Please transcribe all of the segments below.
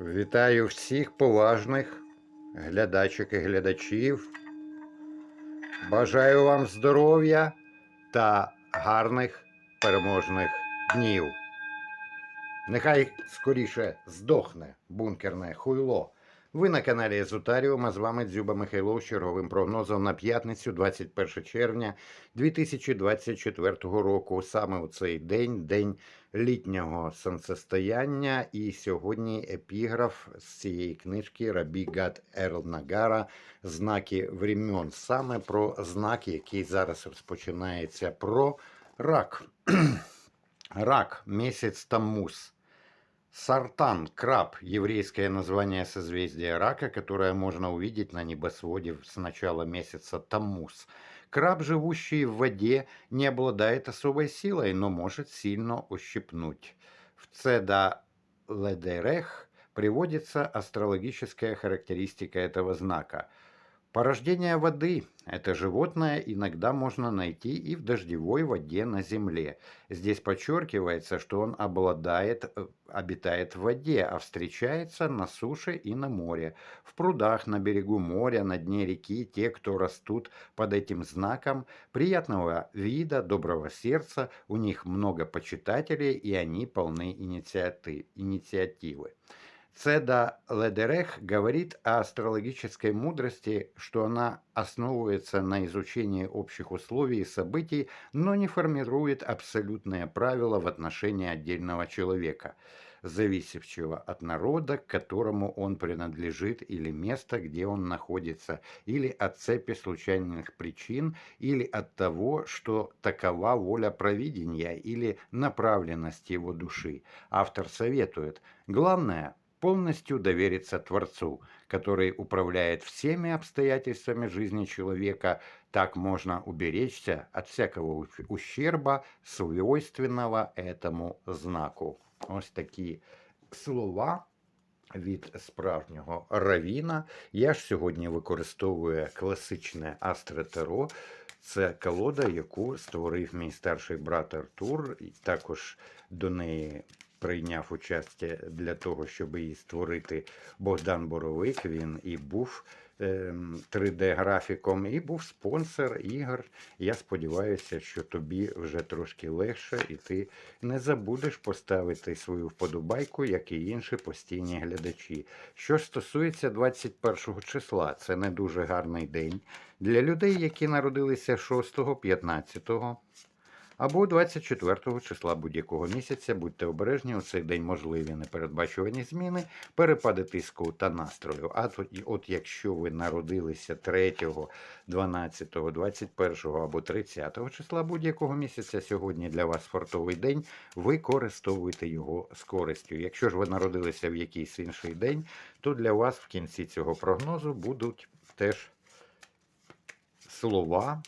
Вітаю всіх поважних глядачок і глядачів. Бажаю вам здоров'я та гарних переможних днів. Нехай скоріше здохне бункерне хуйло. Ви на каналі Езотаріум, а з вами Дзюба Михайлов з черговим прогнозом на п'ятницю, 21 червня 2024 року. Саме у цей день, день літнього сонцестояння. І сьогодні епіграф з цієї книжки Рабі Гад Ерл Нагара Знаки времен. Саме про знаки, який зараз розпочинається, про рак. Рак, місяць Таммуз. Сартан, краб, еврейское название созвездия рака, которое можно увидеть на небосводе с начала месяца Таммуз. Краб, живущий в воде, не обладает особой силой, но может сильно ущипнуть. В Цеда Ледерех приводится астрологическая характеристика этого знака. Порождение воды – это животное иногда можно найти и в дождевой воде на земле. Здесь подчеркивается, что он обладает, э, обитает в воде, а встречается на суше и на море. В прудах, на берегу моря, на дне реки те, кто растут под этим знаком, приятного вида, доброго сердца, у них много почитателей, и они полны инициати- инициативы. Цеда Ледерех говорит о астрологической мудрости, что она основывается на изучении общих условий и событий, но не формирует абсолютные правила в отношении отдельного человека, зависящего от народа, к которому он принадлежит, или места, где он находится, или от цепи случайных причин, или от того, что такова воля провидения или направленность его души. Автор советует, главное – полностью довериться Творцу, который управляет всеми обстоятельствами жизни человека, так можно уберечься от всякого ущерба, свойственного этому знаку. Ось такі слова від справжнього равіна. Я ж сьогодні використовую класичне астротеро. Це колода, яку створив мій старший брат Артур, і також до неї прийняв участь для того, щоб її створити Богдан Боровик. Він і був 3D-графіком, і був спонсор ігор. Я сподіваюся, що тобі вже трошки легше, і ти не забудеш поставити свою вподобайку, як і інші постійні глядачі. Що ж стосується 21 числа, це не дуже гарний день для людей, які народилися 6, 15 або 24 числа будь-якого місяця. Будьте обережні, у цей день можливі непередбачувані зміни, перепади тиску та настрою. А от якщо ви народилися 3, 12, 21 або 30 числа будь-якого місяця, сьогодні для вас фортовий день, використовуйте його з користю. Якщо ж ви народилися в якийсь інший день, то для вас в кінці цього прогнозу будуть теж слова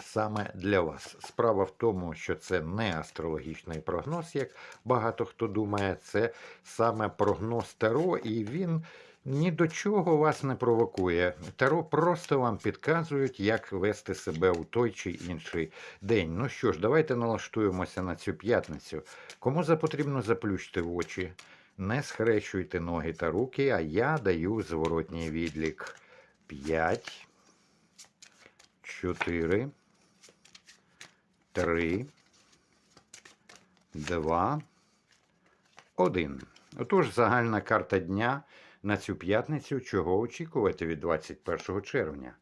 саме для вас. Справа в тому, що це не астрологічний прогноз, як багато хто думає, це саме прогноз Таро, і він ні до чого вас не провокує. Таро просто вам підказують, як вести себе у той чи інший день. Ну що ж, давайте налаштуємося на цю п'ятницю. Кому запотрібно заплющити в очі, не схрещуйте ноги та руки, а я даю зворотній відлік. 5, 4, Три, два, один. Отож, загальна карта дня на цю п'ятницю, чого очікувати від 21 червня.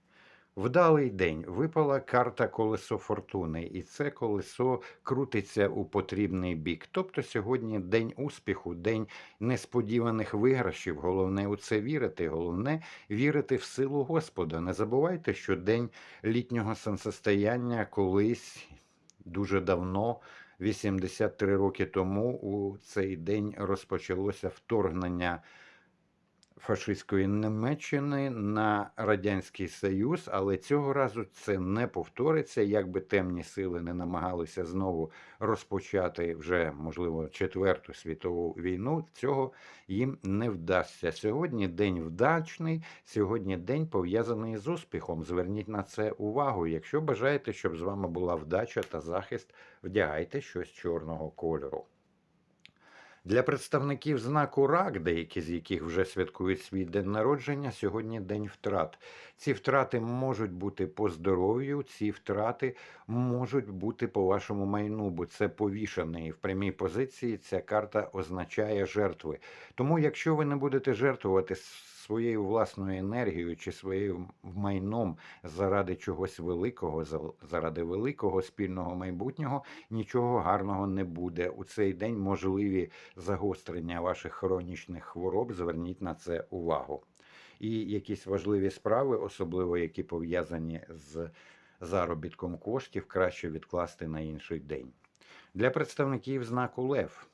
Вдалий день випала карта колесо фортуни, і це колесо крутиться у потрібний бік. Тобто сьогодні день успіху, день несподіваних виграшів. Головне у це вірити. Головне вірити в силу Господа. Не забувайте, що день літнього сонцестояння колись дуже давно, 83 роки тому, у цей день розпочалося вторгнення фашистської Німеччини на Радянський Союз, але цього разу це не повториться. Якби темні сили не намагалися знову розпочати вже, можливо, четверту світову війну, цього їм не вдасться. Сьогодні день вдачний, сьогодні день пов'язаний з успіхом. Зверніть на це увагу. Якщо бажаєте, щоб з вами була вдача та захист, вдягайте щось чорного кольору. Для представників знаку рак, деякі з яких вже святкують свій день народження, сьогодні день втрат. Ці втрати можуть бути по здоров'ю, ці втрати можуть бути по вашому майну, бо це повішане. І в прямій позиції ця карта означає жертви. Тому, якщо ви не будете жертвувати своєю власною енергією чи своїм майном заради чогось великого, заради великого спільного майбутнього, нічого гарного не буде. У цей день можливі загострення ваших хронічних хвороб. Зверніть на це увагу. І якісь важливі справи, особливо які пов'язані з заробітком коштів, краще відкласти на інший день. Для представників знаку Лев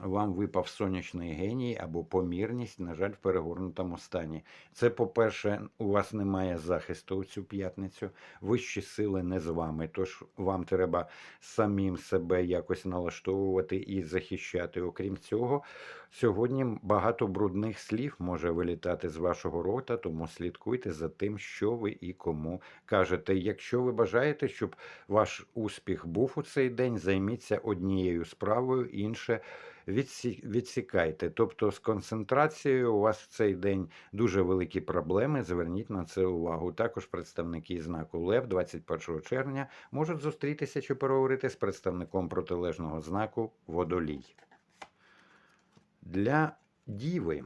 вам випав сонячний геній або помірність, на жаль, в перегорнутому стані. Це, по-перше, у вас немає захисту у цю п'ятницю, вищі сили не з вами, тож вам треба самим себе якось налаштовувати і захищати. Окрім цього, сьогодні багато брудних слів може вилітати з вашого рота, тому слідкуйте за тим, що ви і кому кажете. Якщо ви бажаєте, щоб ваш успіх був у цей день, займіться однією справою, інше. Відсікайте. Тобто з концентрацією у вас в цей день дуже великі проблеми. Зверніть на це увагу. Також представники знаку Лев 21 червня можуть зустрітися чи переговорити з представником протилежного знаку Водолій. Для діви.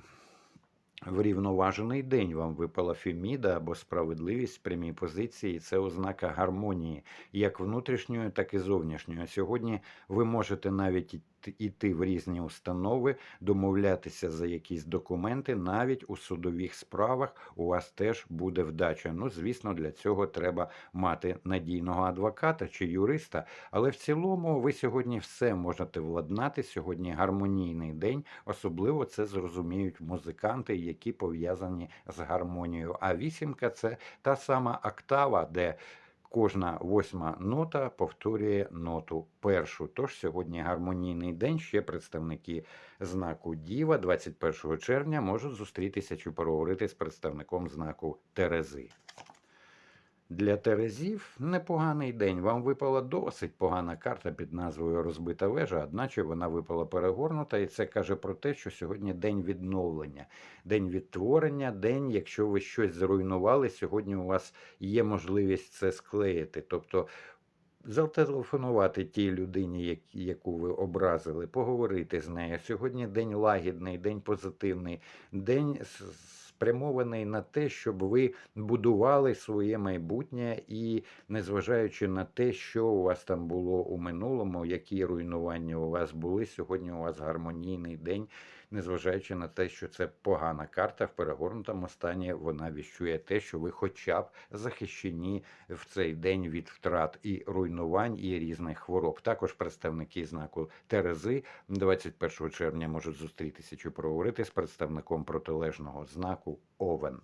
Врівноважений день вам випала феміда або справедливість в прямій позиції. Це ознака гармонії, як внутрішньої, так і зовнішньої. Сьогодні ви можете навіть іти- в різні установи, домовлятися за якісь документи, навіть у судових справах у вас теж буде вдача. Ну, звісно, для цього треба мати надійного адвоката чи юриста. Але в цілому ви сьогодні все можете владнати. Сьогодні гармонійний день. Особливо це зрозуміють музиканти, які пов'язані з гармонією. А вісімка це та сама октава, де кожна восьма нота повторює ноту першу. Тож сьогодні гармонійний день. Ще представники знаку Діва 21 червня можуть зустрітися чи поговорити з представником знаку Терези. Для Терезів непоганий день. Вам випала досить погана карта під назвою Розбита вежа, одначе вона випала перегорнута, і це каже про те, що сьогодні день відновлення, день відтворення, день, якщо ви щось зруйнували, сьогодні у вас є можливість це склеїти. Тобто зателефонувати тій людині, яку ви образили, поговорити з нею. Сьогодні день лагідний, день позитивний, день спрямований на те, щоб ви будували своє майбутнє і незважаючи на те, що у вас там було у минулому, які руйнування у вас були, сьогодні у вас гармонійний день, незважаючи на те, що це погана карта в перегорнутому стані, вона віщує те, що ви хоча б захищені в цей день від втрат і руйнувань і різних хвороб. Також представники знаку Терези 21 червня можуть зустрітися чи проговорити з представником протилежного знаку Овен.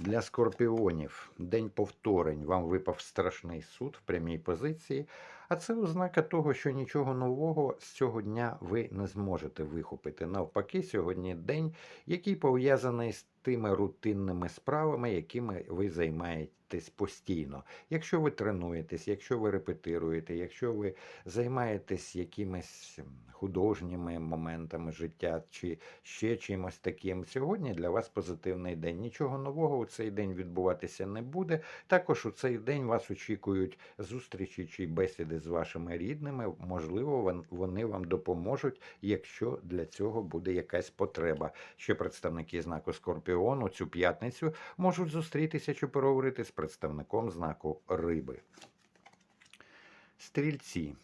Для скорпіонів день повторень. Вам випав страшний суд в прямій позиції. А це ознака того, що нічого нового з цього дня ви не зможете вихопити. Навпаки, сьогодні день, який пов'язаний з тими рутинними справами, якими ви займаєтесь постійно. Якщо ви тренуєтесь, якщо ви репетируєте, якщо ви займаєтесь якимись художніми моментами життя чи ще чимось таким, сьогодні для вас позитивний день. Нічого нового у цей день відбуватися не буде. Також у цей день вас очікують зустрічі чи бесіди з вашими рідними. Можливо, вони вам допоможуть, якщо для цього буде якась потреба. Ще представники знаку Скорпіону цю п'ятницю можуть зустрітися чи переговорити з представником знаку Риби. Стрільці.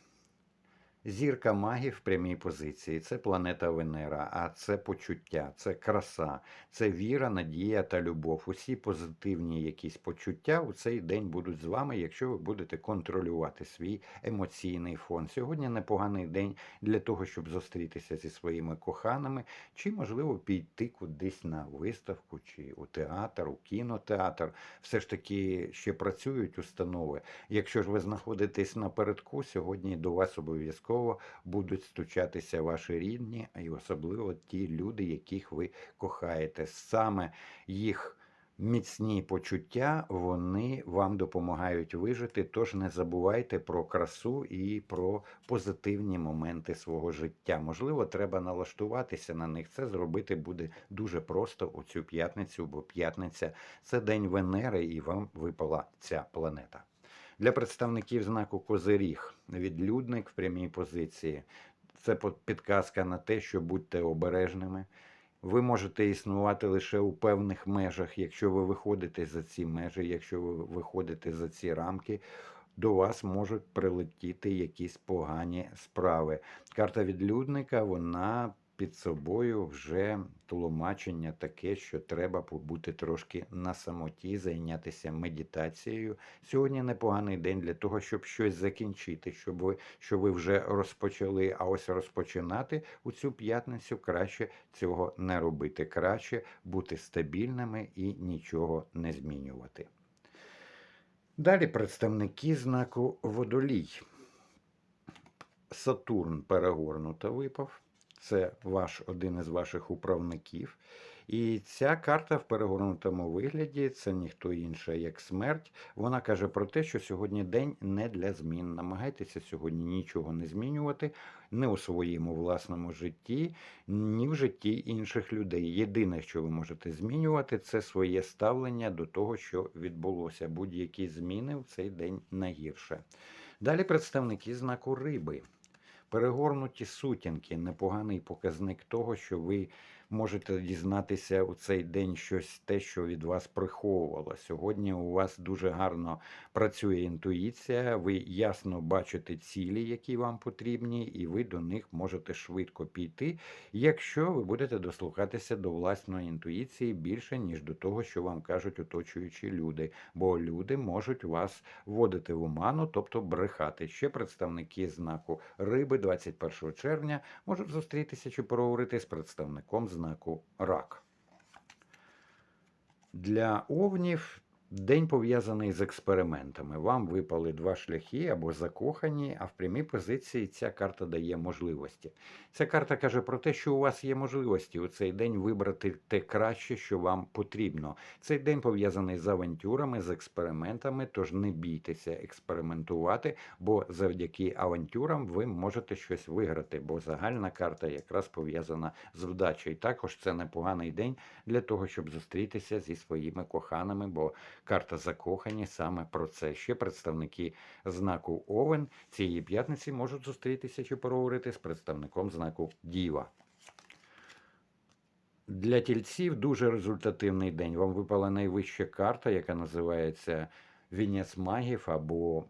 Зірка магів в прямій позиції це планета Венера, а це почуття, це краса, це віра, надія та любов. Усі позитивні якісь почуття у цей день будуть з вами, якщо ви будете контролювати свій емоційний фон. Сьогодні непоганий день для того, щоб зустрітися зі своїми коханими, чи, можливо, піти кудись на виставку, чи у театр, у кінотеатр. Все ж таки ще працюють установи. Якщо ж ви знаходитесь напередку, сьогодні до вас обов'язково будуть стучатися ваші рідні, і особливо ті люди, яких ви кохаєте. Саме їх Міцні почуття вони вам допомагають вижити, тож не забувайте про красу і про позитивні моменти свого життя. Можливо, треба налаштуватися на них. Це зробити буде дуже просто у цю п'ятницю, бо п'ятниця це день Венери, і вам випала ця планета. Для представників знаку Козиріг відлюдник в прямій позиції. Це підказка на те, що будьте обережними. Ви можете існувати лише у певних межах, якщо ви виходите за ці межі, якщо ви виходите за ці рамки, до вас можуть прилетіти якісь погані справи. Карта відлюдника, вона під собою вже тлумачення таке, що треба побути трошки на самоті, зайнятися медитацією. Сьогодні непоганий день для того, щоб щось закінчити, щоб ви, що ви вже розпочали, а ось розпочинати у цю п'ятницю краще цього не робити. Краще бути стабільними і нічого не змінювати. Далі представники знаку водолій. Сатурн перегорнуто випав. Це ваш один із ваших управників. І ця карта в перегорнутому вигляді це ніхто інше, як смерть. Вона каже про те, що сьогодні день не для змін. Намагайтеся сьогодні нічого не змінювати, не у своєму власному житті, ні в житті інших людей. Єдине, що ви можете змінювати, це своє ставлення до того, що відбулося. Будь-які зміни в цей день найгірше. Далі представники знаку риби. Перегорнуті сутінки непоганий показник того, що ви можете дізнатися у цей день щось те, що від вас приховувало. Сьогодні у вас дуже гарно працює інтуїція, ви ясно бачите цілі, які вам потрібні, і ви до них можете швидко піти, якщо ви будете дослухатися до власної інтуїції більше, ніж до того, що вам кажуть оточуючі люди. Бо люди можуть вас вводити в оману, тобто брехати. Ще представники знаку риби 21 червня можуть зустрітися чи поговорити з представником знаку рак. Для овнів день пов'язаний з експериментами. Вам випали два шляхи або закохані, а в прямій позиції ця карта дає можливості. Ця карта каже про те, що у вас є можливості у цей день вибрати те краще, що вам потрібно. Цей день пов'язаний з авантюрами, з експериментами, тож не бійтеся експериментувати, бо завдяки авантюрам ви можете щось виграти, бо загальна карта якраз пов'язана з вдачею. Також це непоганий день для того, щоб зустрітися зі своїми коханими, бо карта закохані саме про це. Ще представники знаку Овен цієї п'ятниці можуть зустрітися чи поговорити з представником знаку Діва. Для тільців дуже результативний день. Вам випала найвища карта, яка називається Вінець магів або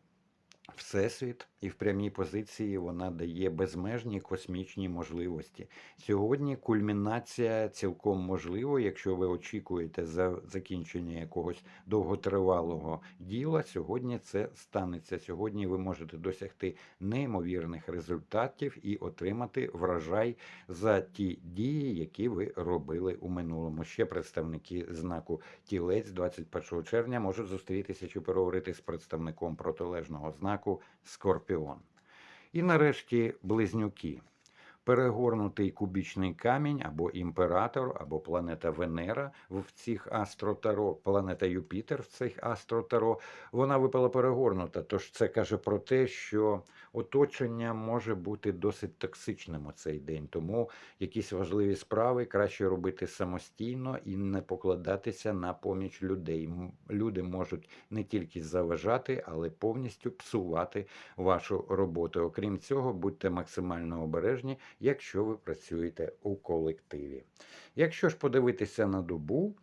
Всесвіт, і в прямій позиції вона дає безмежні космічні можливості. Сьогодні кульмінація цілком можливо, якщо ви очікуєте за закінчення якогось довготривалого діла. Сьогодні це станеться. Сьогодні ви можете досягти неймовірних результатів і отримати врожай за ті дії, які ви робили у минулому. Ще представники знаку тілець 21 червня можуть зустрітися чи переговорити з представником протилежного знаку Скорпіон. І нарешті близнюки. Перегорнутий кубічний камінь або імператор, або планета Венера в цих астротаро, планета Юпітер в цих астротаро, вона випала перегорнута. Тож це каже про те, що оточення може бути досить токсичним у цей день. Тому якісь важливі справи краще робити самостійно і не покладатися на поміч людей. Люди можуть не тільки заважати, але повністю псувати вашу роботу. Окрім цього, будьте максимально обережні, якщо ви працюєте у колективі. Якщо ж подивитися на добу,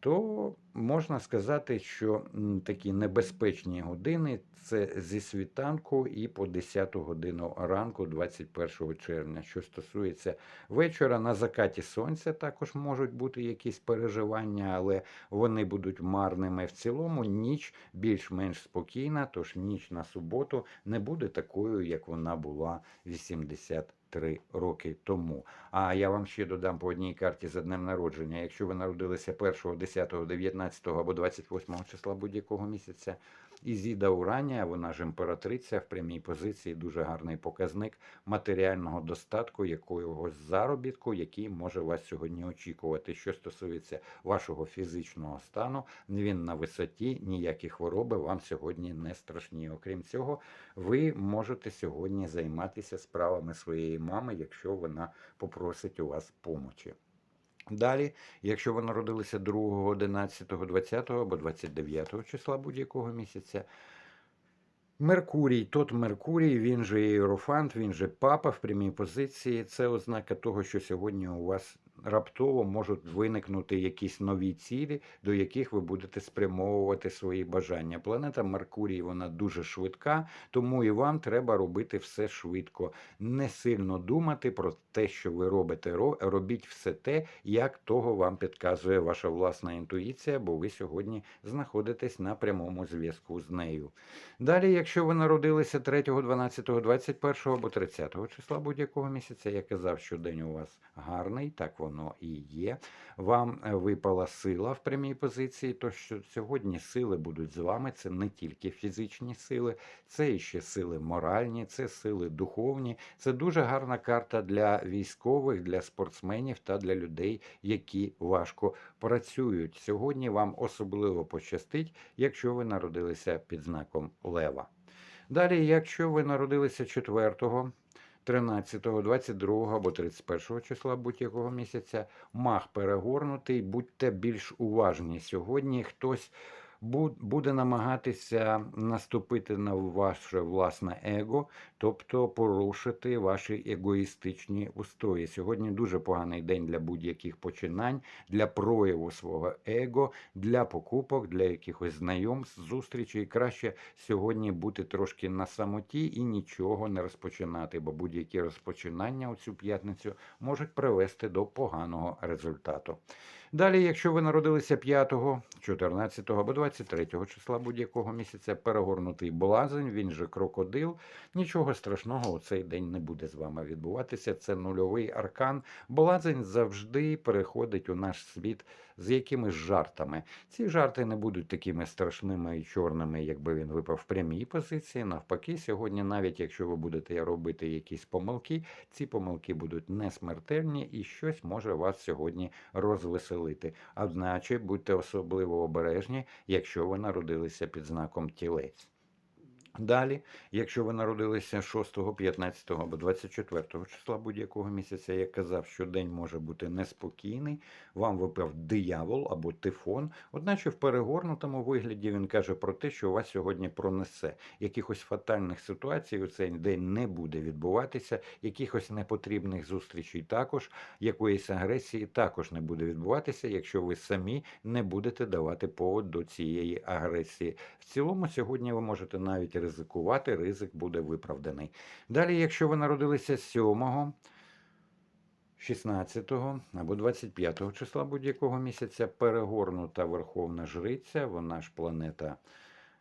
то можна сказати, що такі небезпечні години це зі світанку і по 10 годину ранку, 21 червня. Що стосується вечора, на закаті сонця також можуть бути якісь переживання, але вони будуть марними. В цілому ніч більш-менш спокійна, тож ніч на суботу не буде такою, як вона була 83 роки тому. А я вам ще додам по одній карті за днем народження. Якщо ви народилися 1, 10, 19 або 28 числа будь-якого місяця, Ізіда Уранія, вона ж імператриця в прямій позиції, дуже гарний показник матеріального достатку, якогось заробітку, який може вас сьогодні очікувати. Що стосується вашого фізичного стану, він на висоті, ніякі хвороби вам сьогодні не страшні. Окрім цього, ви можете сьогодні займатися справами своєї мами, якщо вона попросить у вас помочі. Далі, якщо ви народилися 2, 11, 20 або 29 числа будь-якого місяця, Меркурій, тот Меркурій, він же Єрофант, він же папа в прямій позиції. Це ознака того, що сьогодні у вас раптово можуть виникнути якісь нові цілі, до яких ви будете спрямовувати свої бажання. Планета Меркурій вона дуже швидка, тому і вам треба робити все швидко. Не сильно думати про те, що ви робите. Робіть все те, як того вам підказує ваша власна інтуїція, бо ви сьогодні знаходитесь на прямому зв'язку з нею. Далі, якщо ви народилися 3, 12, 21 або 30 числа будь-якого місяця, я казав, що день у вас гарний, так воно і є. Вам е, випала сила в прямій позиції, то що сьогодні сили будуть з вами. Це не тільки фізичні сили, це і ще сили моральні, це сили духовні. Це дуже гарна карта для військових, для спортсменів та для людей, які важко працюють. Сьогодні вам особливо пощастить, якщо ви народилися під знаком Лева. Далі, якщо ви народилися 4, 13, 22 або 31 числа будь-якого місяця, мах перегорнутий, будьте більш уважні. Сьогодні хтось буде намагатися наступити на ваше власне его, тобто порушити ваші егоїстичні устої. Сьогодні дуже поганий день для будь-яких починань, для прояву свого его, для покупок, для якихось знайомств, зустрічей. Краще сьогодні бути трошки на самоті і нічого не розпочинати, бо будь-які розпочинання у цю п'ятницю можуть привести до поганого результату. Далі, якщо ви народилися 5, 14 або 23 числа будь-якого місяця, перегорнутий блазень, він же крокодил, нічого страшного у цей день не буде з вами відбуватися. Це нульовий аркан. Блазень завжди переходить у наш світ з якимись жартами. Ці жарти не будуть такими страшними і чорними, якби він випав в прямій позиції. Навпаки, сьогодні, навіть якщо ви будете робити якісь помилки, ці помилки будуть не смертельні і щось може вас сьогодні розвеселити. Одначе будьте особливо обережні, якщо ви народилися під знаком тілець. Далі, якщо ви народилися 6, 15 або 24 числа будь-якого місяця, я казав, що день може бути неспокійний, вам випав диявол або тифон. Одначе в перегорнутому вигляді він каже про те, що вас сьогодні пронесе. Якихось фатальних ситуацій у цей день не буде відбуватися, якихось непотрібних зустрічей також, якоїсь агресії також не буде відбуватися, якщо ви самі не будете давати повод до цієї агресії. В цілому, сьогодні ви можете навіть ризикувати, ризик буде виправданий. Далі, якщо ви народилися 7, 16 або 25 числа будь-якого місяця, перегорнута Верховна Жриця, вона ж планета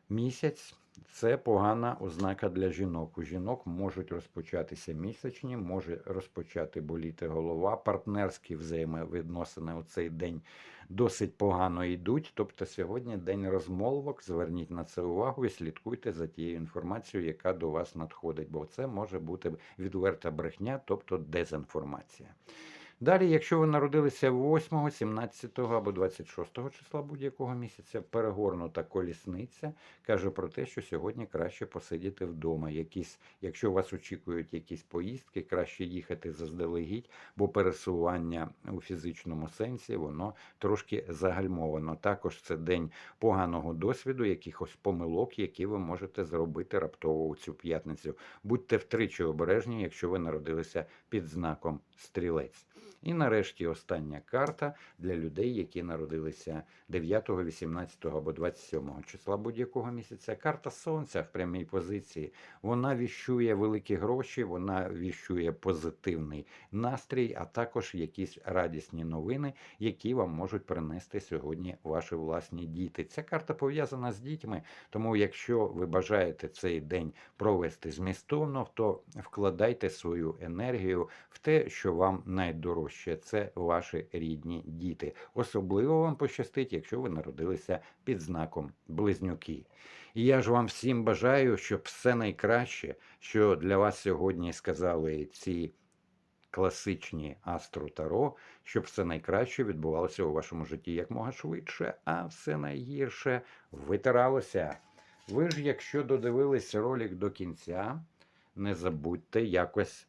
місяць. Це погана ознака для жінок. У жінок можуть розпочатися місячні, може розпочати боліти голова. Партнерські взаємовідносини у цей день досить погано йдуть. Тобто сьогодні день розмолвок. Зверніть на це увагу і слідкуйте за тією інформацією, яка до вас надходить, бо це може бути відверта брехня, тобто дезінформація. Далі, якщо ви народилися 8, 17 або 26 числа будь-якого місяця, перегорнута колісниця каже про те, що сьогодні краще посидіти вдома. Якісь, якщо вас очікують якісь поїздки, краще їхати заздалегідь, бо пересування у фізичному сенсі воно трошки загальмовано. Також це день поганого досвіду, якихось помилок, які ви можете зробити раптово у цю п'ятницю. Будьте втричі обережні, якщо ви народилися під знаком стрілець. І нарешті остання карта для людей, які народилися 9, 18 або 27 числа будь-якого місяця. Карта сонця в прямій позиції. Вона віщує великі гроші, вона віщує позитивний настрій, а також якісь радісні новини, які вам можуть принести сьогодні ваші власні діти. Ця карта пов'язана з дітьми, тому якщо ви бажаєте цей день провести змістовно, то вкладайте свою енергію в те, що вам найдорожче. Це ваші рідні діти. Особливо вам пощастить, якщо ви народилися під знаком близнюки. І я ж вам всім бажаю, щоб все найкраще, що для вас сьогодні сказали ці класичні Астру Таро, щоб все найкраще відбувалося у вашому житті якмога швидше, а все найгірше витиралося. Ви ж, якщо додивились ролик до кінця, не забудьте якось